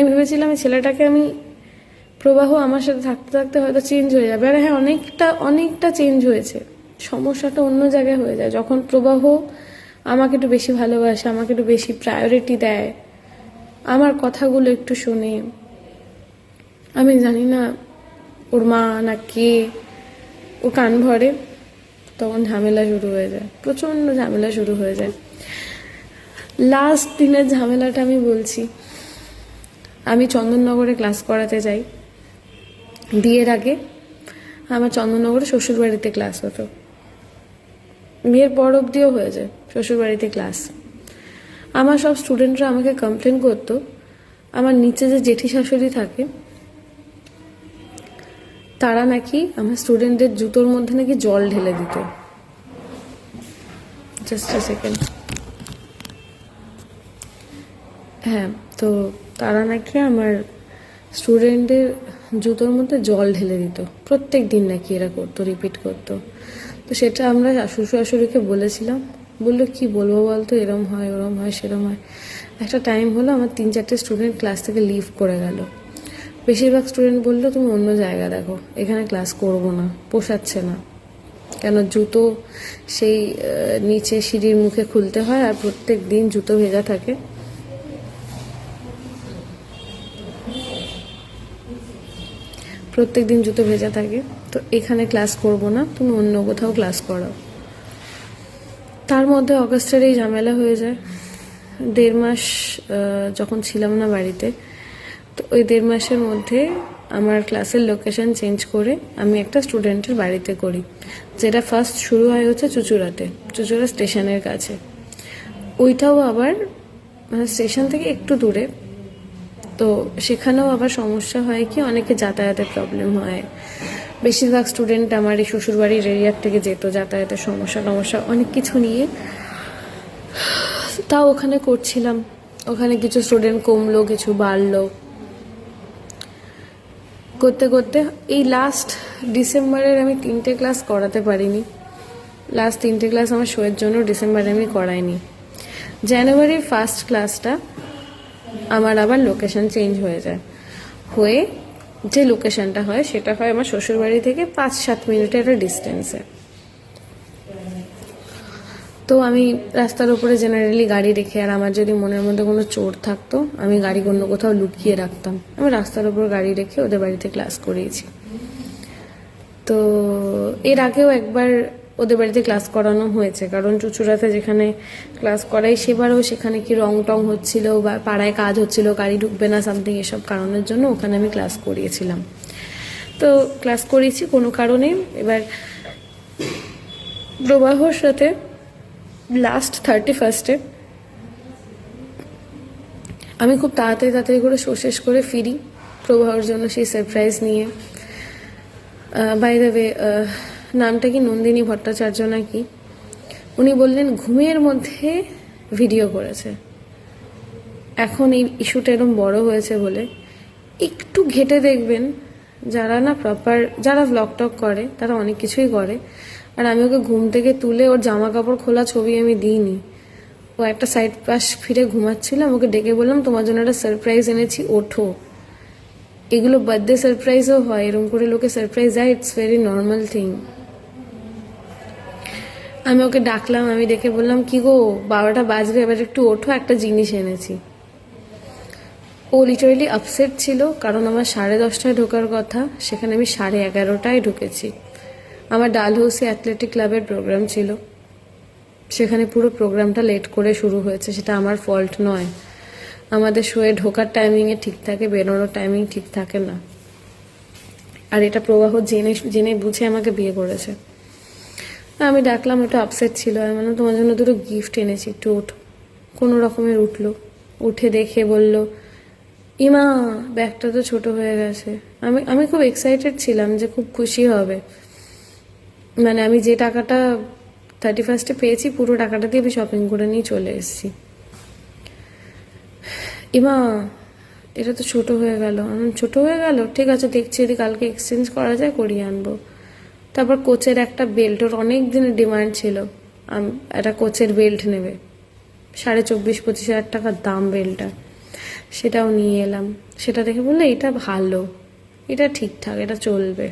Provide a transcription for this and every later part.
আমি ভেবেছিলাম ছেলেটাকে আমি প্রবাহ আমার সাথে থাকতে থাকতে হয়তো চেঞ্জ হয়ে যাবে। আর হ্যাঁ অনেকটা অনেকটা চেঞ্জ হয়েছে। সমস্যাটা অন্য জায়গায় হয়ে যায়। যখন প্রবাহ আমাকে একটু বেশি ভালোবাসে, আমাকে একটু বেশি প্রায়োরিটি দেয়, আমার কথাগুলো একটু শোনে, আমি জানি না ওর মা না কে, ও কান ভরে, তখন ঝামেলা শুরু হয়ে যায়। প্রচণ্ড ঝামেলা শুরু হয়ে যায়। লাস্ট দিনের ঝামেলাটা আমি বলছি আমি চন্দননগরে ক্লাস করাতে যাই। বিয়ের আগে আমার চন্দননগরে শ্বশুরবাড়িতে ক্লাস হতো। বিয়ের পর অবধিও হয়ে যায় শ্বশুরবাড়িতে ক্লাস আমার সব স্টুডেন্টরা আমাকে কমপ্লেন করতো। আমার নিচে যে জেঠি শাশুড়ি থাকে, তারা নাকি আমার স্টুডেন্টদের জুতোর মধ্যে নাকি জল ঢেলে দিত। জাস্ট সেকেন্ড হ্যাঁ তো তারা নাকি আমার স্টুডেন্টদের জুতোর মধ্যে জল ঢেলে দিত। প্রত্যেক দিন নাকি এরা করতো রিপিট করতো। তো সেটা আমরা শ্বশুর শাশুড়িকে বলেছিলাম। বলল, কি বলব বলতো? এরম হয়, ওরম হয়, সেরম হয়। একটা টাইম হলো, আমার তিন চারটে স্টুডেন্ট ক্লাস থেকে লিভ করে গেল। বেশিরভাগ স্টুডেন্ট বলল, তুমি অন্য জায়গা দেখো, এখানে ক্লাস করব না, পোষাচ্ছে না। কেন জুতো সেই নিচে সিঁড়ির মুখে খুলতে হয় আর প্রত্যেক দিন জুতো ভেজা থাকে। প্রত্যেক দিন জুতো ভেজা থাকে। তো এখানে ক্লাস করব না, তুমি অন্য কোথাও ক্লাস করাও। তার মধ্যে অগাস্টের এই ঝামেলা হয়ে যায়। দেড় মাস যখন ছিলাম না বাড়িতে, তো ওই দেড় মাসের মধ্যে আমার ক্লাসের লোকেশন চেঞ্জ করে আমি একটা স্টুডেন্টের বাড়িতে করি। যেটা ফার্স্ট শুরু হয় হচ্ছে চুচুড়াতে, চুচুড়া স্টেশনের কাছে। ওইটাও আবার মানে স্টেশন থেকে একটু দূরে। তো সেখানেও আবার সমস্যা হয় কি, অনেকে যাতায়াতের প্রবলেম হয়। বেশিরভাগ স্টুডেন্ট আমার এই শ্বশুরবাড়ির এরিয়ার থেকে যেত, যাতায়াতের সমস্যা টমস্যা অনেক কিছু নিয়ে। তাও ওখানে করছিলাম। ওখানে কিছু স্টুডেন্ট কমলো, কিছু বাড়লো। করতে করতে এই লাস্ট ডিসেম্বরের আমি তিনটে ক্লাস করাতে পারিনি। লাস্ট তিনটে ক্লাস আমার শোয়ের জন্য ডিসেম্বরে আমি করাইনি। জানুয়ারির ফার্স্ট ক্লাসটা আমার আবার লোকেশন চেঞ্জ হয়ে যায়। হয়ে যে লোকেশনটা হয়, সেটা হয় আমার শ্বশুরবাড়ি থেকে পাঁচ সাত মিনিটের একটা ডিস্টেন্সে তো আমি রাস্তার উপরে জেনারেলি গাড়ি রেখে, আর আমার যদি মনের মধ্যে কোনো চোর থাকতো, আমি গাড়ি অন্য কোথাও লুকিয়ে রাখতাম। আমি রাস্তার উপর গাড়ি রেখে ওদের বাড়িতে ক্লাস করিয়েছি। তো এর আগেও একবার ওদের বাড়িতে ক্লাস করানো হয়েছে। কারণ চুচুড়াতে যেখানে ক্লাস করাই সেবারও সেখানে কি রং টং হচ্ছিল বা পাড়ায় কাজ হচ্ছিল, গাড়ি ঢুকবে না সামথিং এসব কারণের জন্য ওখানে আমি ক্লাস করিয়েছিলাম। তো ক্লাস করিয়েছি কোনো কারণে। এবার প্রবাহর সাথে লাস্ট থার্টি ফার্স্টে আমি খুব তাড়াতাড়ি তাড়াতাড়ি করে শো শেষ করে ফিরি। প্রবাহর জন্য সেই সারপ্রাইজ নিয়ে। বাই দ্য ওয়ে নামটা কি নন্দিনী ভট্টাচার্য নাকি? উনি বললেন, ঘুমের মধ্যে ভিডিও করেছে। এখন এই ইস্যুটা এরকম বড় হয়েছে বলে একটু ঘেটে দেখবেন, যারা না প্রপার যারা ব্লগ টক করে, তারা অনেক কিছুই করে। আর আমি ওকে ঘুম থেকে তুলে ওর জামা কাপড় খোলা ছবি আমি দিইনি। ও একটা সাইড পাশ ফিরে ঘুমাচ্ছিলাম ওকে ডেকে বললাম, তোমার জন্য একটা সারপ্রাইজ এনেছি, ওঠো। এগুলো বার্থডে সারপ্রাইজও হয় এরকম করে লোকে সারপ্রাইজ দেয় ইটস ভেরি নর্মাল থিং আমি ওকে ডাকলাম, আমি ডেকে বললাম, কি গো, বারোটা বাজবে, এবার একটু ওঠো, একটা জিনিস এনেছি। ও লিটারেলি আপসেট ছিল, কারণ আমার সাড়ে দশটায় ঢোকার কথা, সেখানে আমি সাড়ে এগারোটায় ঢুকেছি। আমার ডালহৌসি অ্যাথলেটিক ক্লাবের প্রোগ্রাম ছিল। সেখানে পুরো প্রোগ্রামটা লেট করে শুরু হয়েছে, সেটা আমার ফল্ট নয়। আমাদের শোয়ে ঢোকার টাইমিংয়ে ঠিক থাকে, বেরোনোর টাইমিং ঠিক থাকে না। আর এটা প্রবাহ জেনে জেনে বুঝে আমাকে বিয়ে করেছে। আমি ডাকলাম, একটু আপসেট ছিল। আমি বললাম, তোমার জন্য দুটো গিফট এনেছি, একটু ওঠো কোনো রকমের উঠল। উঠে দেখে বলল, ইমা, ব্যাগটা তো ছোট হয়ে গেছে। আমি আমি খুব এক্সাইটেড ছিলাম যে খুব খুশি হবে। মানে আমি যে টাকাটা থার্টি ফার্স্টে পেয়েছি, পুরো টাকাটা দিয়ে আমি শপিং করে নিয়ে চলে এসেছি। ইমা, এটা তো ছোট হয়ে গেল। ছোট হয়ে গেল? ঠিক আছে, দেখছি যদি কালকে এক্সচেঞ্জ করা যায়, করিয়ে আনব। তারপর কোচের একটা বেল্ট ওর অনেক দিনের ডিমান্ড ছিল। একটা কোচের বেল্ট নেবে। সাড়ে চব্বিশ, পঁচিশ হাজার টাকার দাম বেল্টটা। সেটাও নিয়ে এলাম। সেটা দেখে বললে, এটা ভালো। এটা ঠিকঠাক, এটা চলবে।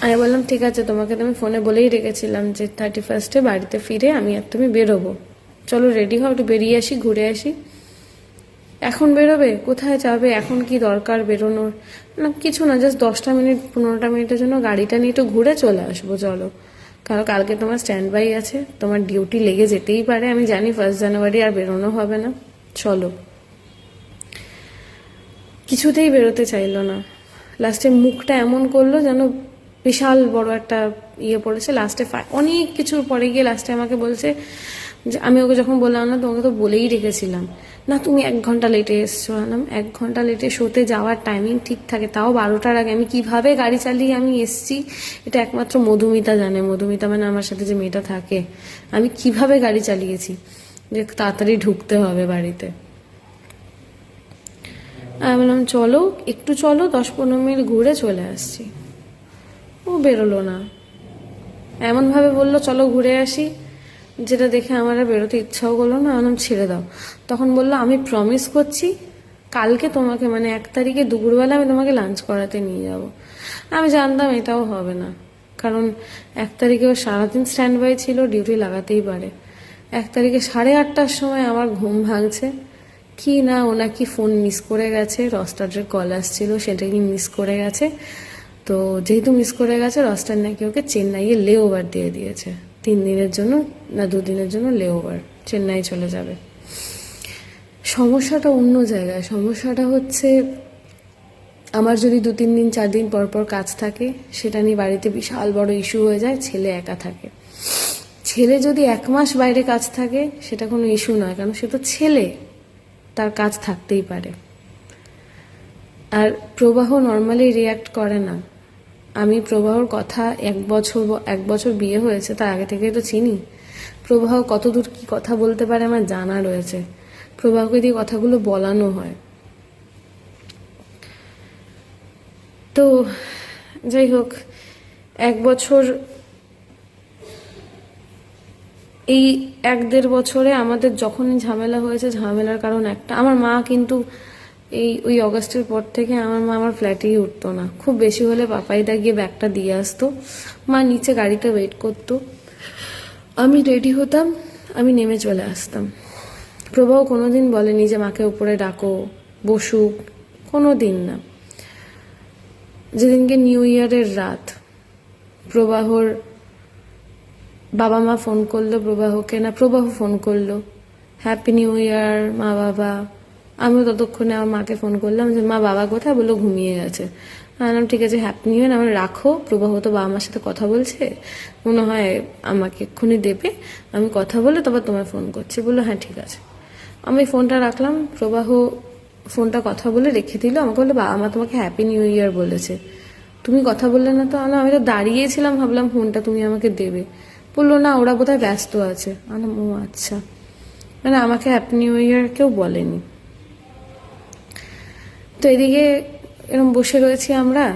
আমি বললাম, ঠিক আছে, তোমাকে তো আমি ফোনে বলেই রেখেছিলাম যে থার্টি ফার্স্টে বাড়িতে ফিরে আমি আর তুমি বেরোবো। চলো রেডি হও, একটু বেরিয়ে আসি, ঘুরে আসি। এখন বেরোবে? কোথায় যাবে? এখন কি দরকার বেরোনোর? না, কিছু না জাস্ট দশটা মিনিট, পনেরোটা মিনিটের জন্য গাড়িটা নিয়ে একটু ঘুরে চলে আসব, চলো। কারণ কালকে তোমার স্ট্যান্ড বাই আছে, তোমার ডিউটি লেগে যেতেই পারে। আমি জানি ফার্স্ট জানুয়ারি আর বেরোনো হবে না। চলো। কিছুতেই বেরোতে চাইলো না। লাস্টে মুখটা এমন করল যেন বিশাল বড় একটা ইয়ে পড়েছে। লাস্টে অনেক কিছুর পরে গিয়ে লাস্টে আমাকে বলছে আমি ওকে যখন বললাম না, তোমাকে তো বলেই রেখেছিলাম। না, তুমি এক ঘণ্টা লেটে এসছো আলাম এক ঘণ্টা লেটে শোতে যাওয়ার টাইমিং ঠিক থাকে। তাও বারোটার আগে। আমি কীভাবে গাড়ি চালিয়ে আমি এসছি, এটা একমাত্র মধুমিতা জানে। মধুমিতা মানে আমার সাথে যে মেয়েটা থাকে। আমি কীভাবে গাড়ি চালিয়েছি? যে তাড়াতাড়ি ঢুকতে হবে বাড়িতে। আমি বললাম, চলো, একটু চলো, দশ পনেরো মিনিট ঘুরে চলে আসছি। ও বেরোলো না। এমনভাবে বলল, চলো ঘুরে আসি। যেটা দেখে আমার বেরোতে ইচ্ছাও করল না, আমি ছেড়ে দাও। তখন বলল, আমি প্রমিস করছি, কালকে তোমাকে মানে এক তারিখে দুপুরবেলা আমি তোমাকে লাঞ্চ করাতে নিয়ে যাব। আমি জানতাম এটাও হবে না, কারণ এক তারিখে ও সারাদিন স্ট্যান্ড বাই ছিল ডিউটি লাগাতেই পারে। এক তারিখে সাড়ে আটটার সময় আমার ঘুম ভাঙছে। কি না ও নাকি ফোন মিস করে গেছে, রস্টারের কল আসছিল সেটাকে মিস করে গেছে? তো যেহেতু মিস করে গেছে, রস্টার নাকি ওকে চেন্নাইয়ে লে ওভার দিয়ে দিয়েছে। তিন দিনের জন্য না দুদিনের জন্য লে ওভার চেন্নাই চলে যাবে। সমস্যাটা অন্য জায়গায়। সমস্যাটা হচ্ছে, আমার যদি দু, তিন দিন, চার দিন পর পর কাজ থাকে, সেটা নিয়ে বাড়িতে বিশাল বড় ইস্যু হয়ে যায়, ছেলে একা থাকে। ছেলে যদি এক মাস বাইরে কাজ থাকে, সেটা কোনো ইস্যু নয়, কারণ সে তো ছেলে, তার কাজ থাকতেই পারে। আর প্রবাহ নর্মালি রিয়াক্ট করে না। আমি প্রবাহর কথা এক বছর এক বছর বিয়ে হয়েছে, তার আগে থেকে তো চিনি। প্রবাহ কতদূর কি কথা বলতে পারে আমার জানা রয়েছে। প্রবাহকে দিয়ে কথাগুলো বলানো হয়। তো যাই হোক, এক বছর এই এক দেড় বছরে আমাদের যখনই ঝামেলা হয়েছে, ঝামেলার কারণ একটা। আমার মা কিন্তু এই, ওই অগাস্টের পর থেকে আমার মা আমার ফ্ল্যাটেই উঠতো না। খুব বেশি হলে পাপাইদা গিয়ে ব্যাগটা দিয়ে আসতো। মা নিচে গাড়িতে ওয়েট করতো। আমি রেডি হতাম, আমি নেমে চলে আসতাম। প্রবাহ কোনোদিন বলেনি যে মাকে উপরে ডাকো, বসুক কোনো দিন না। যেদিনকে নিউ ইয়ারের রাত, প্রবাহর বাবা মা ফোন করল, প্রবাহকে না, প্রবাহ ফোন করল। হ্যাপি নিউ ইয়ার মা বাবা আমিও ততক্ষণে আমার মাকে ফোন করলাম যে, মা, বাবা কোথায়? বলল, ঘুমিয়ে গেছে বললাম, ঠিক আছে হ্যাপি নিউ আমার রাখো, প্রবাহ তো বাবা মার সাথে কথা বলছে। মনে হয় আমাকে এক্ষুনি দেবে। আমি কথা বলে তারপর তোমায় ফোন করছি। বলল হ্যাঁ ঠিক আছে। আমি ফোনটা রাখলাম, প্রবাহ ফোনটা কথা বলে রেখে দিল। আমাকে বলল, বাবা মা তোমাকে হ্যাপি নিউ ইয়ার বলেছে। তুমি কথা বললে না তো? আমি আমি তো দাঁড়িয়েছিলাম, ভাবলাম ফোনটা তুমি আমাকে দেবে। বলল, না, ওরা বোধহয় ব্যস্ত আছে। আমি ও আচ্ছা। মানে আমাকে হ্যাপি নিউ ইয়ার কেউ বলেনি। তো এদিকে এরকম বসে রয়েছি আমরা।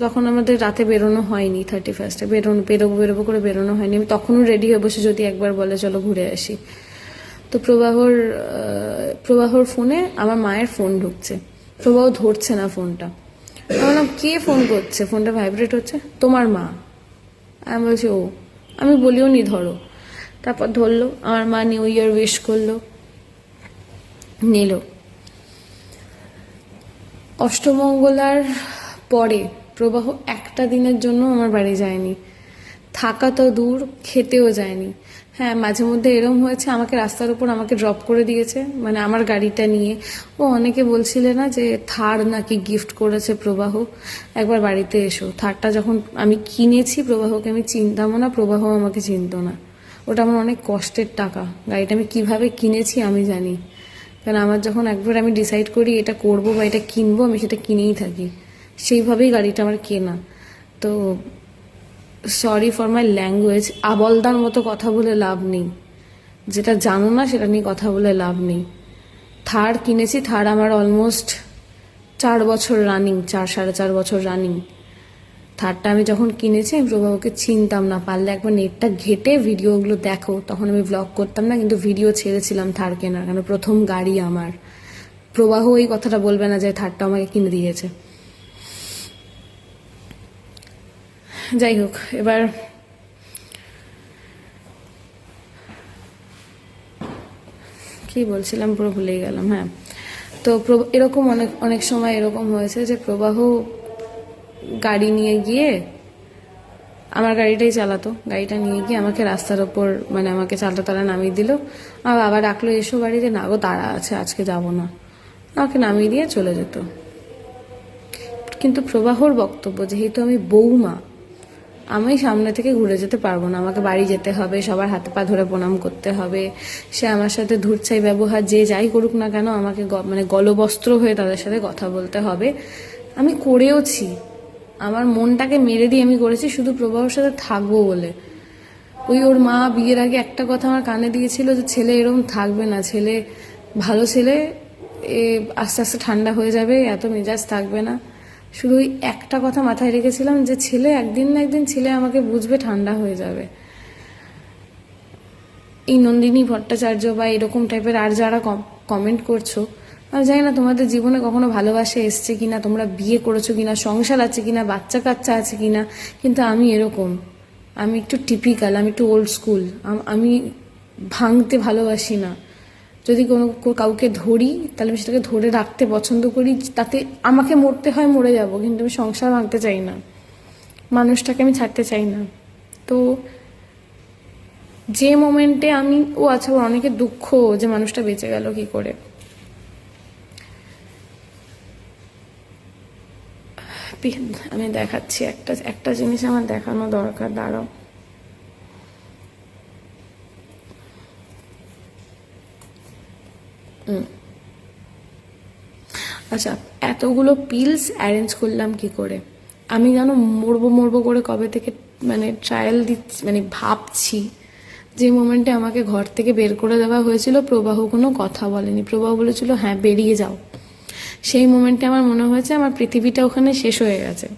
তখন আমাদের রাতে বেরোনো হয়নি থার্টি ফার্স্টে বেরোনো, বেরোবো বেরোবো করে বেরোনো হয়নি। আমি তখনও রেডি হয়ে বসে যদি একবার বলে, চলো ঘুরে আসি। তো প্রবাহর প্রবাহর ফোনে আমার মায়ের ফোন ঢুকছে। প্রবাহ ধরছে না ফোনটা। বললাম, কে ফোন করছে? ফোনটা ভাইব্রেট হচ্ছে? তোমার মা। আমি বলছি, ও। আমি বলিও নি, ধরো। তারপর ধরলো, আমার মা নিউ ইয়ার উইশ করল, নিল। অষ্টমঙ্গলার পরে প্রবাহ একটা দিনের জন্য আমার বাড়ি যায়নি। থাকা তো দূর, খেতেও যায়নি। হ্যাঁ মাঝে মধ্যে এরম হয়েছে, আমাকে রাস্তার উপর আমাকে ড্রপ করে দিয়েছে মানে আমার গাড়িটা নিয়ে। ও অনেকে বলছিলে না যে থার নাকি গিফট করেছে প্রবাহ? একবার বাড়িতে এসো। থারটা যখন আমি কিনেছি প্রবাহকে, আমি চিনতামও না প্রবাহ আমাকে চিনত না। ওটা আমার অনেক কষ্টের টাকা। গাড়িটা আমি কীভাবে কিনেছি আমি জানি। কারণ আমার যখন একবার আমি ডিসাইড করি এটা করব বা এটা কিনবো, আমি সেটা কিনেই থাকি। সেইভাবেই গাড়িটা আমার কেনা। তো সরি ফর মাই ল্যাঙ্গুয়েজ আবলদার মতো কথা বলে লাভ নেই। যেটা জানো না, সেটা নিয়ে কথা বলে লাভ নেই। থার কিনেছি, থার আমার অলমোস্ট চার বছর রানিং চার, সাড়ে চার বছর রানিং থারটা আমি যখন কিনেছি, আমি প্রভাবকে চিনতাম না। পারলে একবার নেটটা ঘেটে ভিডিওগুলো দেখো। তখন আমি ব্লগ করতাম না, কিন্তু ভিডিও ছেড়েছিলাম থার কেনার। কেন প্রথম গাড়ি আমার। প্রবাহ এই কথাটা বলবে না যে থার্ডটা আমাকে কিনে দিয়েছে। যাই হোক, এবার কি বলছিলাম? পুরো ভুলেই গেলাম হ্যাঁ। তো এরকম অনেক অনেক সময় এরকম হয়েছে যে প্রবাহ গাড়ি নিয়ে গিয়ে আমার গাড়িটাই চালাতো। গাড়িটা নিয়ে গিয়ে আমাকে রাস্তার ওপর মানে আমাকে চালটা তারা নামিয়ে দিল। আমার বাবা ডাকলো, এসো বাড়িতে না গো, তারা আছে, আজকে যাব না। আমাকে নামিয়ে দিয়ে চলে যেত। কিন্তু প্রবাহর বক্তব্য, যেহেতু আমি বৌমা, আমি সামনে থেকে ঘুরে যেতে পারব না। আমাকে বাড়ি যেতে হবে, সবার হাতে পা ধরে প্রণাম করতে হবে। সে আমার সাথে ধূর্ছাই ব্যবহার, যে যাই করুক না কেন, আমাকে মানে গলবস্ত্র হয়ে তাদের সাথে কথা বলতে হবে। আমি করেওছি। আমার মনটাকে মেরে দিয়ে আমি করেছি, শুধু প্রবাহর সাথে থাকব বলে। ওই ওর মা বিয়ের আগে একটা কথা আমার কানে দিয়েছিল যে, ছেলে এরকম থাকবে না, ছেলে ভালো ছেলে, এ আস্তে আস্তে ঠান্ডা হয়ে যাবে, এত মেজাজ থাকবে না। শুধু ওই একটা কথা মাথায় রেখেছিলাম যে, ছেলে একদিন না একদিন ছেলে আমাকে বুঝবে ঠান্ডা হয়ে যাবে। এই নন্দিনী ভট্টাচার্য বা এরকম টাইপের আর যারা কমেন্ট করছ আমি জানি না তোমাদের জীবনে কখনো ভালোবাসা এসছে কিনা, তোমরা বিয়ে করেছ কিনা, সংসার আছে কিনা, বাচ্চা কাচ্চা আছে কিনা, কিন্তু আমি এরকম। আমি একটু টিপিক্যাল আমি একটু ওল্ড স্কুল আমি ভাঙতে ভালোবাসি না। যদি কোনো কাউকে ধরি, তাহলে আমি সেটাকে ধরে রাখতে পছন্দ করি, তাতে আমাকে মরতে হয়, মরে যাব, কিন্তু আমি সংসার ভাঙতে চাই না। মানুষটাকে আমি ছাড়তে চাই না। তো যে মোমেন্টে আমি, ও আচ্ছা ওর অনেকে দুঃখ, যে মানুষটা বেঁচে গেল কি করে পি- আমি দেখাচ্ছি একটা একটা জিনিস আমার দেখানো দরকার, দাঁড়াও। আচ্ছা এতগুলো পিলস অ্যারেঞ্জ করলাম কি করে? আমি যেন মরবো মরবো করে কবে থেকে মানে ট্রায়াল দিচ্ছি মানে ভাবছি যে মোমেন্টে আমাকে ঘর থেকে বের করে দেওয়া হয়েছিল, প্রবাহ কোনো কথা বলেনি। প্রবাহ বলেছিল হ্যাঁ বেরিয়ে যাও। সেই মোমেন্টে আমার মনে হয়েছে আমার পৃথিবীটা ওখানে শেষ হয়ে গেছে।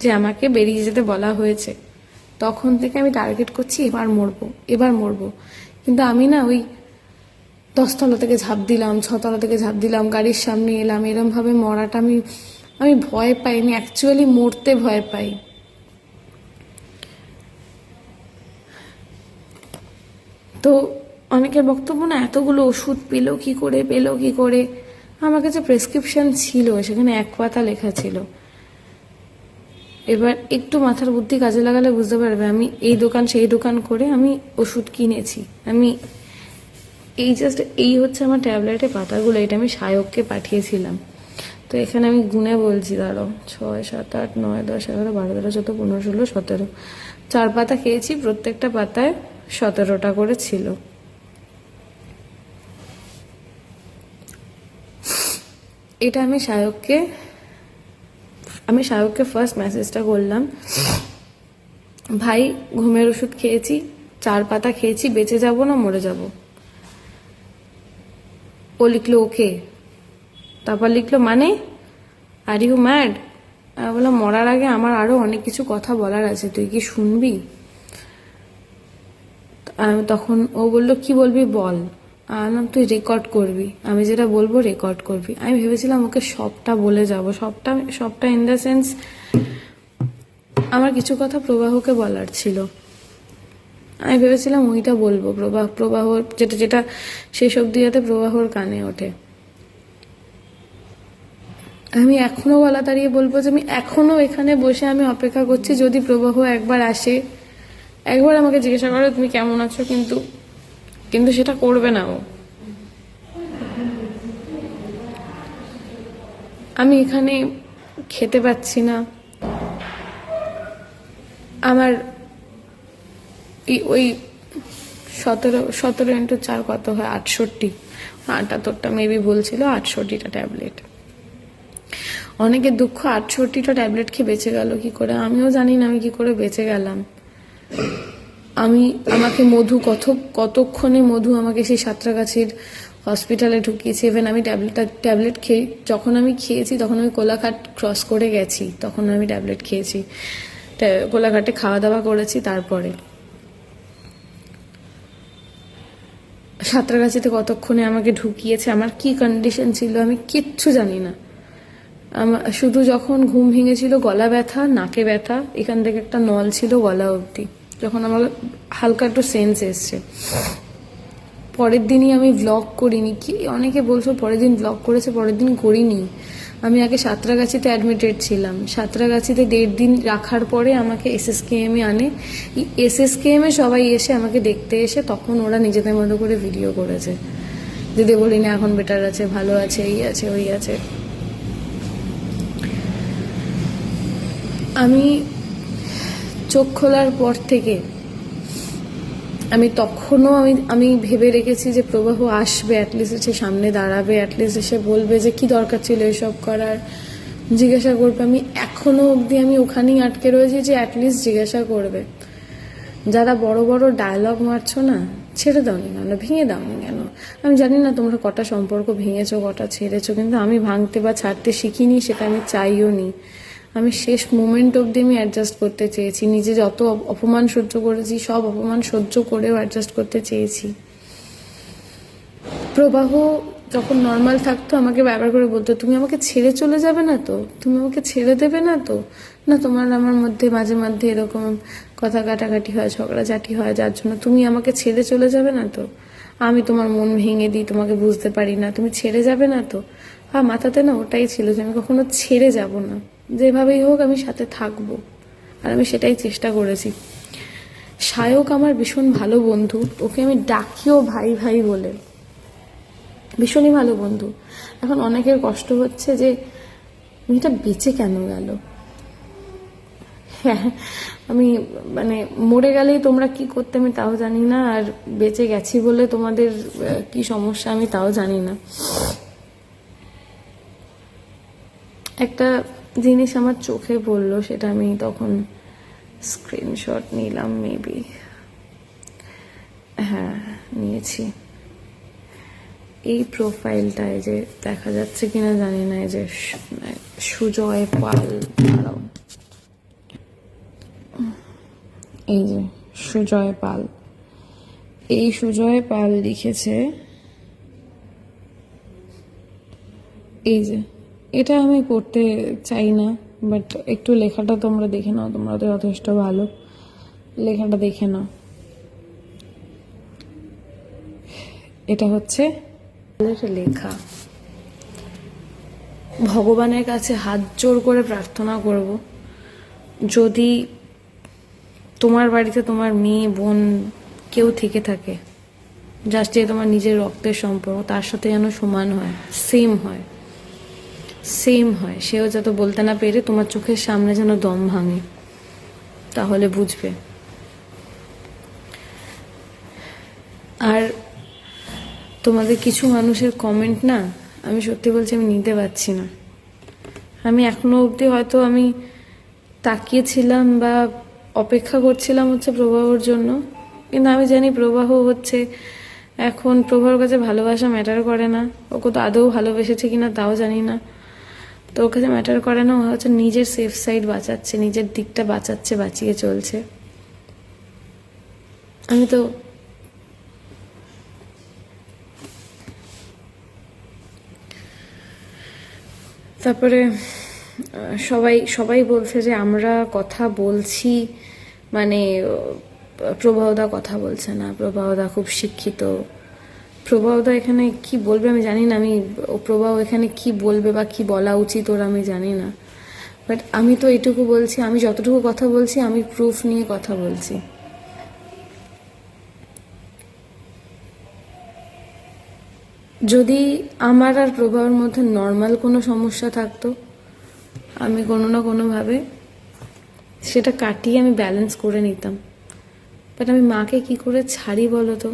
যে আমাকে বেরিয়ে যেতে বলা হয়েছে। তখন থেকে আমি টার্গেট করছি, এবার মরবো এবার মরবো। কিন্তু আমি না ওই দশতলা থেকে ঝাঁপ দিলাম, ছতলা থেকে ঝাঁপ দিলাম, গাড়ির সামনে এলাম, এরমভাবে মরাটা আমি আমি ভয় পাই আমি অ্যাকচুয়ালি মরতে ভয় পাই। তো অনেকের বক্তব্য না এতগুলো ওষুধ পেল কি করে, পেল কি করে? আমার কাছে প্রেসক্রিপশন ছিল, সেখানে এক পাতা লেখা ছিল। এবার একটু মাথার বুদ্ধি কাজে লাগালে বুঝতে পারবে, আমি এই দোকান সেই দোকান করে আমি ওষুধ কিনেছি। আমি এই জাস্ট এই হচ্ছে আমার ট্যাবলেটের পাতাগুলো, এটা আমি সায়ককে পাঠিয়েছিলাম। তো এখানে আমি গুনে বলছি দাঁড়ো ছয়, সাত, আট, নয়, দশ, এগারো, বারো, তেরো, চোদ্দ, পনেরো, ষোলো, সতেরো। চার পাতা খেয়েছি, প্রত্যেকটা পাতায় সতেরোটা করে ছিল। এটা আমি সায়ককে আমি সায়ককে ফার্স্ট মেসেজটা করলাম। ভাই, ঘুমের ওষুধ খেয়েছি, চার পাতা খেয়েছি, বেঁচে যাব না, মরে যাব? ও লিখলো, ওকে। তারপর লিখলো মানে? আর ইউ ম্যাড বললাম, মরার আগে আমার আরও অনেক কিছু কথা বলার আছে, তুই কি শুনবি? তখন ও বলল, কি বলবি বল? আলাম তুই রেকর্ড করবি? আমি যেটা বলব রেকর্ড করবি। আমি ভেবেছিলাম ওকে সবটা বলে যাব। সবটা সবটা ইন দ্য সেন্স আমার কিছু কথা প্রবাহকে বলার ছিল। আমি ভেবেছিলাম ওইটা বলব, প্রবাহ প্রবাহ যেটা যেটা শেষ অব্দি যাতে প্রবাহর কানে ওঠে। আমি এখনও গলা দাঁড়িয়ে বলব যে, আমি এখনও এখানে বসে আমি অপেক্ষা করছি, যদি প্রবাহ একবার আসে, একবার আমাকে জিজ্ঞাসা করো তুমি কেমন আছো? কিন্তু কিন্তু সেটা করবে না ও। আমি এখানে খেতে পাচ্ছি না। আমার ওই সতেরো সতেরো ইন্টু চার কত হয়? আটষট্টি। আটাত্তরটা মেবি ভুল ছিল, আটষট্টিটা ট্যাবলেট অনেকে দুঃখ, আটষট্টিটা ট্যাবলেট খেয়ে বেঁচে গেল কি করে? আমিও জানি না আমি কি করে বেঁচে গেলাম। আমি আমাকে মধু কত, কতক্ষণে মধু আমাকে সেই সাঁতরাগাছির হসপিটালে ঢুকিয়েছে? ইভেন আমি ট্যাবলেটটা ট্যাবলেট খেয়ে, যখন আমি খেয়েছি, তখন আমি কোলাঘাট ক্রস করে গেছি। তখন আমি ট্যাবলেট খেয়েছি। কোলাঘাটে খাওয়া দাওয়া করেছি তারপরে। সাঁতরাগাছিতে কতক্ষণে আমাকে ঢুকিয়েছে? আমার কি কন্ডিশন ছিল আমি কিচ্ছু জানি না। আমার শুধু যখন ঘুম ভেঙেছিল, গলা ব্যথা, নাকে ব্যথা, এখান থেকে একটা নল ছিল গলা অবধি। যখন আমার হালকা একটু সেন্স এসছে। পরের দিনই আমি ব্লগ করিনি। কি অনেকে বলছো পরের দিন ব্লগ করেছে, পরের দিন করিনি। আমি আগে সাঁতরাগাছিতে অ্যাডমিটেড ছিলাম। সাঁতরাগাছিতে দেড় দিন রাখার পরে আমাকে এসএসকেএমে আনে। এসএসকেএমে সবাই এসে আমাকে দেখতে এসে তখন ওরা নিজেদের মতো করে ভিডিও করেছে। দিদি বলি, না, এখন বেটার আছে, ভালো আছে, এই আছে, ওই আছে। আমি চোখ খোলার পর থেকে আমি তখনও আমি আমি ভেবে রেখেছি যে প্রবাহ আসবে অ্যাটলিস্ট এসে সামনে দাঁড়াবে অ্যাটলিস্ট এসে বলবে যে কি দরকার ছিল এসব করার। জিজ্ঞাসা করবে। আমি এখনও অবধি আমি ওখানেই আটকে রয়েছি যে অ্যাটলিস্ট জিজ্ঞাসা করবে। যারা বড় বড় ডায়লগ মারছো না, ছেড়ে দাওনি কেন? ভেঙে দাওনি কেন? আমি জানি না তোমরা কটা সম্পর্ক ভেঙেছো, কটা ছেড়েছো, কিন্তু আমি ভাঙতে বা ছাড়তে শিখিনি, সেটা আমি চাইও নি আমি শেষ মোমেন্ট অবধি আমি অ্যাডজাস্ট করতে চেয়েছি। নিজে যত অপমান সহ্য করেছি, সব অপমান সহ্য করেও অ্যাডজাস্ট করতে চেয়েছি। প্রবাহ যখন নর্মাল থাকতো, আমাকে বারবার করে বলতো, তুমি আমাকে ছেড়ে চলে যাবে না তো? তুমি আমাকে ছেড়ে দেবে না তো? না, তোমার আমার মধ্যে মাঝে মধ্যে এরকম কথা কাটাকাটি হয়, ঝগড়াঝাটি হয়, যার জন্য তুমি আমাকে ছেড়ে চলে যাবে না তো? আমি তোমার মন ভেঙে দিই, তোমাকে বুঝতে পারি না। তুমি ছেড়ে যাবে না তো? আর মাথাতে না ওটাই ছিল যে আমি কখনো ছেড়ে যাব না। যেভাবেই হোক আমি সাথে থাকব। আর আমি সেটাই চেষ্টা করেছি। সায়ক আমার ভীষণ ভালো বন্ধু। ওকে আমি ডাকিও ভাই ভাই বলে। ভীষণই ভালো বন্ধু। এখন অনেকের কষ্ট হচ্ছে যে, মেয়েটা বেঁচে কেন গেল? হ্যাঁ আমি মানে মরে গেলেই তোমরা কি করতে আমি তাও জানি না। আর বেঁচে গেছি বলে তোমাদের কি সমস্যা আমি তাও জানি না। একটা জিনিস আমার চোখে পড়ল, সেটা আমি তখন স্ক্রিনশট নিলাম মেবি হ্যাঁ নিয়েছি। এই প্রোফাইলটায় যে দেখা যাচ্ছে কিনা জানি না যে সুজয় পাল। এই যে সুজয় পাল। এই সুজয় পাল লিখেছে, এই যে এটা আমি করতে চাই না বাট একটু লেখাটা তোমরা দেখে নাও, তোমরা তো যথেষ্ট ভালো। লেখাটা দেখে নাও। এটা হচ্ছে লেখা। ভগবানের কাছে হাত জোর করে প্রার্থনা করব, যদি তোমার বাড়িতে তোমার মেয়ে, বোন কেউ থেকে থাকে জাস্ট যে তোমার নিজের রক্তের সম্পর্ক, তার সাথে যেন সমান হয় সেম হয়। সেম হয়। সেও যত বলতে না পেরে তোমার চোখের সামনে যেন দম ভাঙে। তাহলে বুঝবে। আর তোমাদের কিছু মানুষের কমেন্ট না আমি সত্যি বলছি আমি নিতে পারছি না। আমি এখনও অবধি হয়তো আমি তাকিয়েছিলাম বা অপেক্ষা করছিলাম হচ্ছে প্রবাহর জন্য। কিন্তু আমি জানি প্রবাহ হচ্ছে, এখন প্রবাহর কাছে ভালোবাসা ম্যাটার করে না। ওকে তো আদৌ ভালোবেসেছে কিনা তাও জানি না। তো ওর কাছে ম্যাটার করে না ও হচ্ছে নিজের সেফ সাইড বাঁচাচ্ছে, নিজের দিকটা বাঁচাচ্ছে, বাঁচিয়ে চলছে। আমি তো তারপরে সবাই সবাই বলছে যে আমরা কথা বলছি মানে প্রবাহদা কথা বলছে না প্রবাহদা খুব শিক্ষিত। প্রবাহদা এখানে কি বলবে আমি জানি না, আমি, ও প্রবাহ এখানে কি বলবে বা কি বলা উচিত ওর আমি জানি না। বাট আমি তো এটুকু বলছি, আমি যতটুকু কথা বলছি, আমি প্রুফ নিয়ে কথা বলছি। যদি আমার আর প্রবাহের মধ্যে নর্মাল কোনো সমস্যা থাকতো, আমি কোনো না কোনোভাবে সেটা কাটিয়ে আমি ব্যালেন্স করে নিতাম। বাট আমি মাকে কি করে ছাড়ি বলো তো?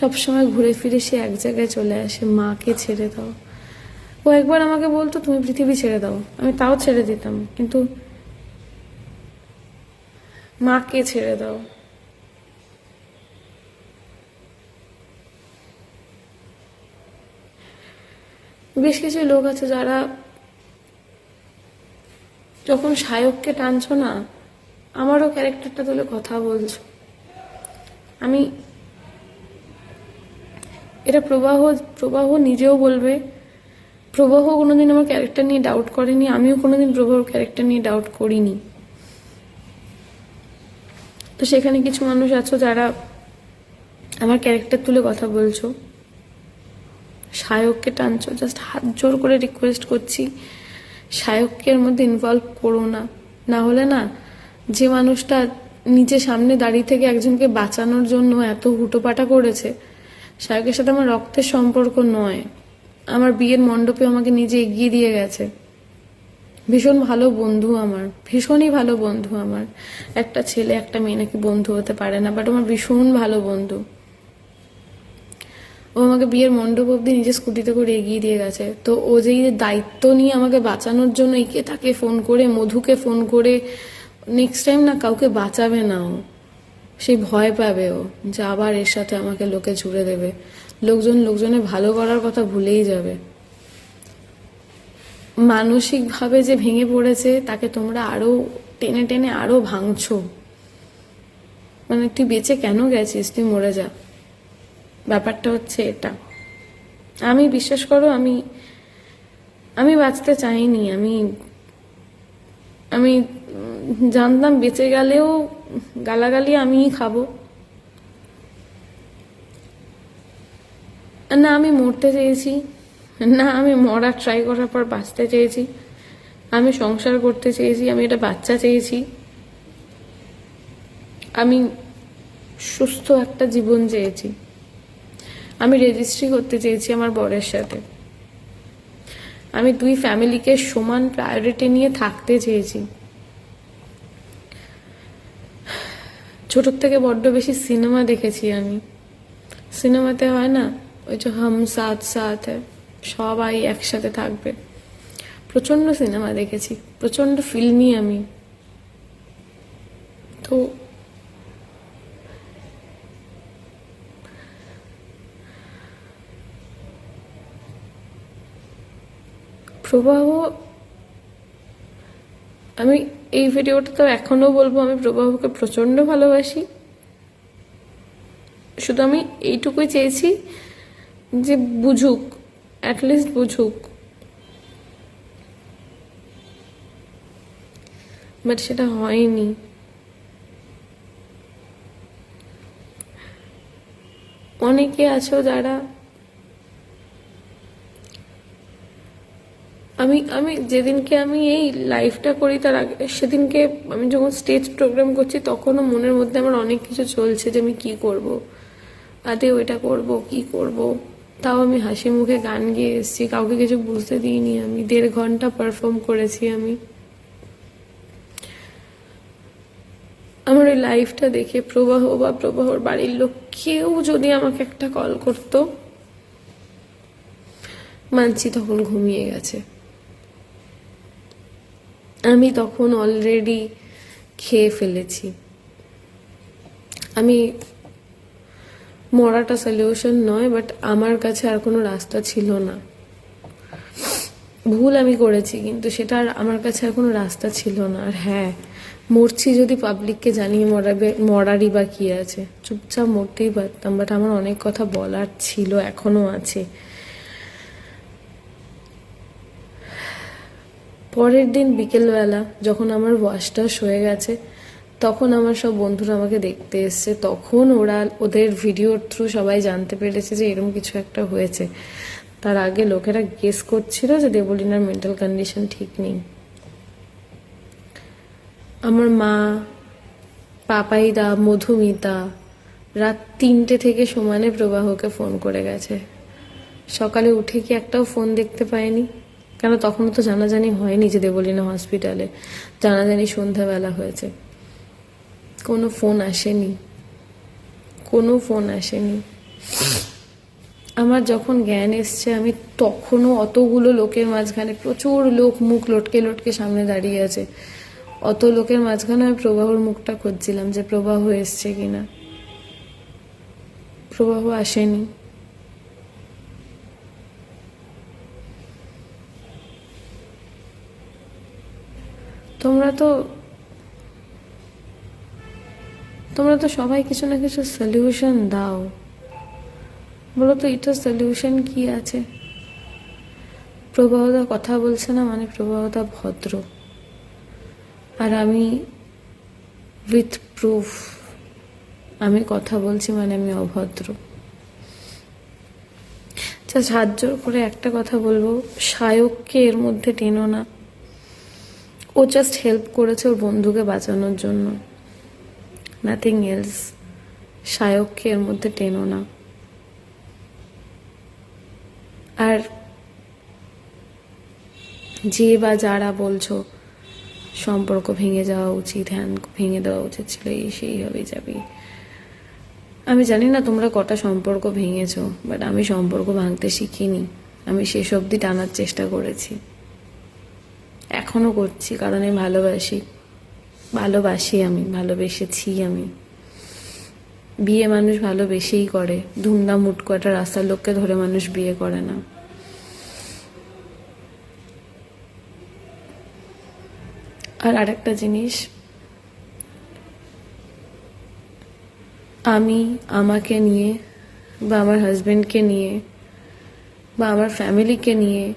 সবসময় ঘুরে ফিরে সে এক জায়গায় চলে আসে, মাকে ছেড়ে দাও। ও একবার আমাকে বলতো, তুমি পৃথিবী ছেড়ে দাও। আমি তাও ছেড়ে দিতাম, কিন্তু মাকে ছেড়ে দাও। বেশ কিছু লোক আছে যারা যখন সায়ককে টানছো না, আমারও ক্যারেক্টারটা তুলে কথা বলছো। আমি এটা প্রবাহ প্রবাহ নিজেও বলবে। প্রবাহ কোনোদিন আমার ক্যারেক্টার নিয়ে ডাউট করেনি, আমিও কোনোদিন প্রবাহর ক্যারেক্টার নিয়ে ডাউট করিনি। তো সেখানে কিছু মানুষ আছো যারা আমার ক্যারেক্টার তুলে কথা বলছো। সায়ককে টানছো জাস্ট হাত জোর করে রিকোয়েস্ট করছি, সায়ককে এর মধ্যে ইনভলভ করো না। না হলে না, যে মানুষটা নিচে সামনে দাঁড়িয়ে থেকে একজনকে বাঁচানোর জন্য এত হুটোপাটা করেছে সায়কের সাথে আমার রক্তের সম্পর্ক নয়। আমার বিয়ের মণ্ডপে আমাকে নিজে এগিয়ে দিয়ে গেছে। ভীষণ ভালো বন্ধু আমার, ভীষণই ভালো বন্ধু আমার। একটা ছেলে, একটা মেয়ে নাকি বন্ধু হতে পারে না বাট আমার ভীষণ ভালো বন্ধু। ও আমাকে বিয়ের মণ্ডপ অব্দি নিজে স্কুটিতে করে এগিয়ে দিয়ে গেছে। তো ও যে দায়িত্ব নিয়ে আমাকে বাঁচানোর জন্য একে তাকে ফোন করে, মধুকে ফোন করে নেক্সট টাইম না কাউকে বাঁচাবে না ও। সেই ভয় পাবে ও, যে আবার এর সাথে আমাকে লোকে জুড়ে দেবে। লোকজন, লোকজনে ভালো করার কথা ভুলেই যাবে। মানসিকভাবে যে ভেঙে পড়েছে, তাকে তোমরা আরও টেনে টেনে আরও ভাঙছো। মানে তুই বেঁচে কেন গেছিস? তুই মরে যা। ব্যাপারটা হচ্ছে এটা। আমি বিশ্বাস করো, আমি আমি বাঁচতে চাইনি। আমি আমি জানতাম বেঁচে গেলেও গালাগালি আমিই খাব। না, আমি মরতে চেয়েছি। না, আমি মরার ট্রাই করার পর বাঁচতে চেয়েছি। আমি সংসার করতে চেয়েছি, আমি এটা বাচ্চা চেয়েছি। আমি সুস্থ একটা জীবন চেয়েছি। আমি রেজিস্ট্রি করতে চেয়েছি আমার বরের সাথে। আমি দুই ফ্যামিলিকে সমান প্রায়োরিটি নিয়ে থাকতে চেয়েছি। ছোটোর থেকে বড্ড বেশি সিনেমা দেখেছি আমি। সিনেমাতে হয় না, ওই যে হাম সাথ সাথ সবাই একসাথে থাকবে। প্রচণ্ড সিনেমা দেখেছি প্রচণ্ড ফিল্মি আমি। তো প্রবাহ, আমি এই ভিডিওটা তো এখনও বলব, আমি প্রবাহকে প্রচণ্ড ভালোবাসি। শুধু আমি এইটুকুই চেয়েছি যে বুঝুক অ্যাটলিস্ট বুঝুক। বাট সেটা হয়নি। অনেকে আছো যারা আমি আমি যেদিনকে আমি এই লাইফটা করি, তার আগে, সেদিনকে আমি যখন স্টেজ প্রোগ্রাম করছি, তখনও মনের মধ্যে আমার অনেক কিছু চলছে যে আমি কি করব। আদে ওইটা করব, কি করব? তাও আমি হাসি মুখে গান গেয়ে এসেছি, কাউকে কিছু বুঝতে দিইনি আমি। দেড় ঘণ্টা পারফর্ম করেছি আমি। আমার ওই লাইফটা দেখে প্রবাহ বা প্রবাহর বাড়ির লোক কেউ যদি আমাকে একটা কল করতো, মানছি তখন ঘুমিয়ে গেছে। আমি তখন অলরেডি খেয়ে ফেলেছি। আমি মরাটা সলিউশন নয় বাট আমার কাছে আর কোনো রাস্তা ছিল না। ভুল আমি করেছি, কিন্তু সেটা আর আমার কাছে আর কোনো রাস্তা ছিল না। আর হ্যাঁ মরছি যদি পাবলিককে জানিয়ে মরাবে, মরারই বা কী আছে? চুপচাপ মরতেই পারতাম বাট আমার অনেক কথা বলার ছিল, এখনও আছে। পরের দিন বিকেলবেলা যখন আমার ওয়াশটা হয়ে গেছে, তখন আমার সব বন্ধুরা আমাকে দেখতে এসছে। তখন ওরা ওদের ভিডিওর থ্রু সবাই জানতে পেরেছে যে এরকম কিছু একটা হয়েছে। তার আগে লোকেরা গেস করছিল যে দেবলিনার মেন্টাল কন্ডিশন ঠিক নেই। আমার মা, পাপাইদা, মধুমিতা রাত তিনটে থেকে সমানে প্রবাহকে ফোন করে গেছে। সকালে উঠে কি একটাও ফোন দেখতে পায়নি? কেন তখনও তো জানাজানি হয়নি যে দেবলিনা হসপিটালে। জানাজানি সন্ধ্যাবেলা হয়েছে। কোনো ফোন আসেনি। কোনো ফোন আসেনি। আমার যখন জ্ঞান এসছে, আমি তখনও অতগুলো লোকের মাঝখানে প্রচুর লোক মুখ লটকে লটকে সামনে দাঁড়িয়ে আছে। অত লোকের মাঝখানে আমি প্রবাহর মুখটা খুঁজছিলাম যে প্রবাহ এসছে কিনা। প্রবাহ আসেনি। তোমরা তো তোমরা তো সবাই কিছু না কিছু সলিউশন দাও। বলো তো এটা সলিউশন কি আছে? প্রবাহদা কথা বলছে না মানে প্রবাহদা ভদ্র। আর আমি উইথ প্রুফ আমি কথা বলছি মানে আমি অভদ্র। জাস্ট জোর করে একটা কথা বলব। সায়ককে এর মধ্যে টেনো না। ও জাস্ট হেল্প করেছে ওর বন্ধুকে বাঁচানোর জন্য। নাথিং এলস সায়ককে এর মধ্যে টেনো না। আর যে বা যারা বলছো, সম্পর্ক ভেঙে যাওয়া উচিত, হ্যান, ভেঙে দেওয়া উচিত ছিল, এই সেই হবে যাবে। আমি জানি না তোমরা কটা সম্পর্ক ভেঙেছো বাট আমি সম্পর্ক ভাঙতে শিখিনি। আমি শেষ অবধি টানার চেষ্টা করেছি। এখনও করছি, কারণ আমি ভালোবাসি। ভালোবাসি আমি, ভালোবেসেছি আমি। বিয়ে মানুষ ভালোবেসেই করে। ধুমধাম উট কটা রাস্তার লোককে ধরে মানুষ বিয়ে করে না। আর আরেকটা জিনিস, আমি আমাকে নিয়ে বা আমার হাজবেন্ডকে নিয়ে বা আমার ফ্যামিলিকে নিয়ে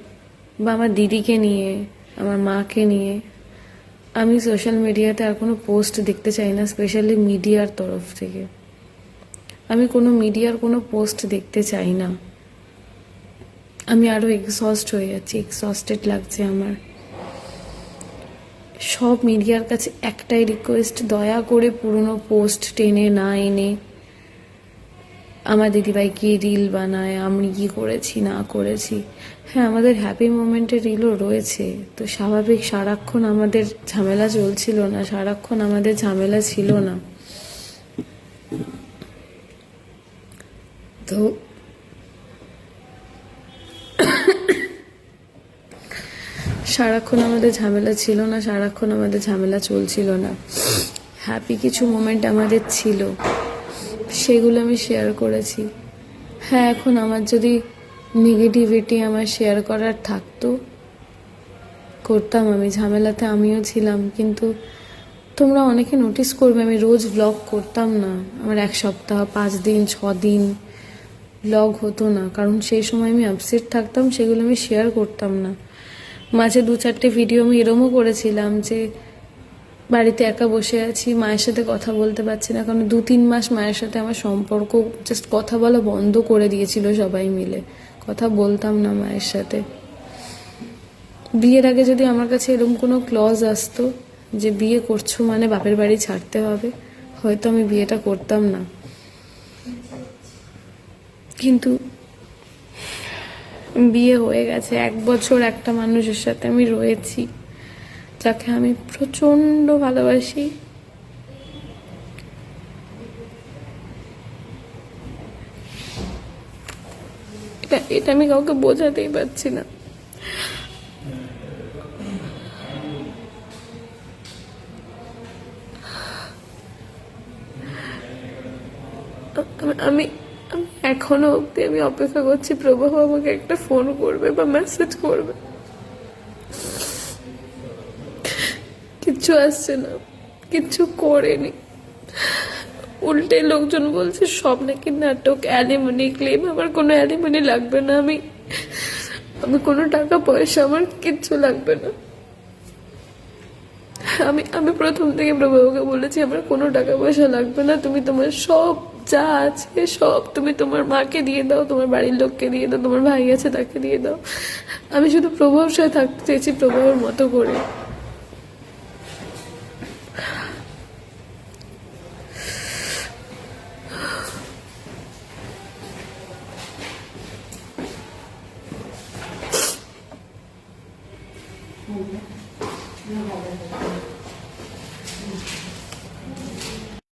বা আমার দিদিকে নিয়ে আমার মাকে নিয়ে। আমি সোশ্যাল মিডিয়াতে আর কোনো পোস্ট দেখতে চাই না স্পেশালি মিডিয়ার তরফ থেকে। আমি কোনো মিডিয়ার কোনো পোস্ট দেখতে চাই না। আমি আরও এক্সস্ট হয়ে যাচ্ছি এক্সস্টেড লাগছে আমার। সব মিডিয়ার কাছে একটাই রিকোয়েস্ট দয়া করে পুরনো পোস্ট টেনে না এনে। আমার দিদিভাই কি রিল বানায়, আমি কি করেছি, না করেছি। হ্যাঁ আমাদের হ্যাপি মোমেন্টের রিলও রয়েছে। তো স্বাভাবিক সারাক্ষণ আমাদের ঝামেলা চলছিল না, সারাক্ষণ আমাদের ঝামেলা ছিল না। তো সারাক্ষণ আমাদের ঝামেলা ছিল না, সারাক্ষণ আমাদের ঝামেলা চলছিল না। হ্যাপি কিছু মোমেন্ট আমাদের ছিল। সেগুলো আমি শেয়ার করেছি। হ্যাঁ এখন আমার যদি নেগেটিভিটি আমার শেয়ার করার থাকতো, করতাম আমি, ঝামেলাতে আমিও ছিলাম, কিন্তু তোমরা অনেকে নোটিস করবে, আমি রোজ ব্লগ করতাম না। আমার এক সপ্তাহ, পাঁচ দিন, ছ দিন ব্লগ হতো না, কারণ সেই সময় আমি আপসেট থাকতাম, সেগুলো আমি শেয়ার করতাম না। মাঝে দু চারটে ভিডিও আমি এরমও করেছিলাম যে বাড়িতে একা বসে আছি, মায়ের সাথে কথা বলতে পারছি না, কারণ দু তিন মাস মায়ের সাথে আমার সম্পর্ক জাস্ট কথা বলা বন্ধ করে দিয়েছিল সবাই মিলে। কথা বলতাম না মায়ের সাথে। বিয়ের আগে যদি আমার কাছে এরকম কোনো ক্লজ আসতো যে বিয়ে করছ মানে বাপের বাড়ি ছাড়তে হবে, হয়তো আমি বিয়েটা করতাম না। কিন্তু বিয়ে হয়ে গেছে, এক বছর একটা মানুষের সাথে আমি রয়েছি। যাকে আমি প্রচণ্ড ভালোবাসি। এটা এটা আমি কাউকে বোঝাতেই পারছি না। আমি- এখনও অবধি আমি অপেক্ষা করছি প্রবাহ আমাকে একটা ফোন করবে বা মেসেজ করবে। কিচ্ছু আসছে না। কিচ্ছু করেনি। উল্টে লোকজন বলছে, সব নাকি নাটক অ্যালিমনি ক্লেম আমার কোনো অ্যালিমনি লাগবে না। আমি আমি কোনো টাকা পয়সা, আমার কিচ্ছু লাগবে না। আমি আমি প্রথম থেকে প্রভাবকে বলেছি, আমার কোনো টাকা পয়সা লাগবে না। তুমি তোমার সব যা আছে, সব তুমি তোমার মাকে দিয়ে দাও, তোমার বাড়ির লোককে দিয়ে দাও, তোমার ভাই আছে তাকে দিয়ে দাও। আমি শুধু প্রভাব সাথে থাকতে চেয়েছি প্রভাবের মতো করে। have